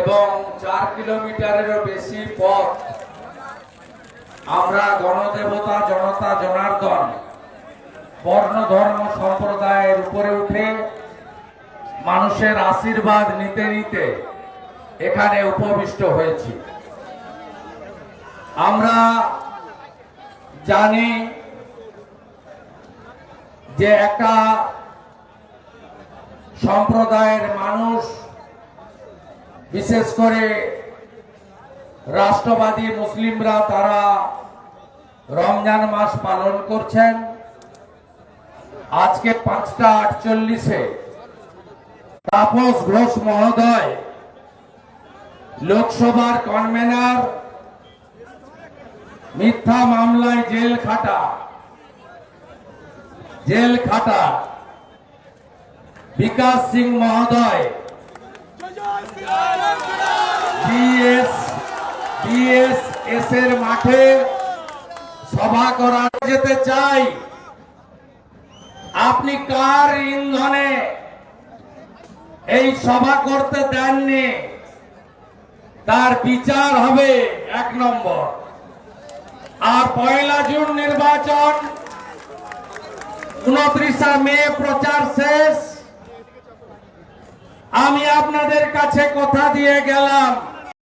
এবং চার কিলোমিটারেরও বেশি পথ আমরা গণদেবতা, জনতা, জনার্দন বর্ণ ধর্ম সম্প্রদায়ের উপরে উঠে মানুষের আশীর্বাদ নিতে নিতে এখানে উপবিষ্ট হয়েছি। আমরা জানি যে একটা সম্প্রদায়ের মানুষ বিশেষ করে রাষ্ট্রবাদী মুসলিমরা তারা রমজান মাস পালন করছেন। আজকে পাঁচটা আটচল্লিশে তাপস ঘোষ মহোদয় লোকসভার কনভেনার, মিথ্যা মামলায় জেল খাটা জেল খাটা। বিকাশ সিং মহোদয় বিএসএস এর মাঠে সভা করা যেতে চাই। আপনি কার ইন্ধনে এই সভা করতে দেননি? তার বিচার হবে এক নম্বর। আর পয়লা জুন নির্বাচন উনত্রিশা মে প্রচার শেষ। আমি আপনাদের কাছে কথা দিয়ে গেলাম।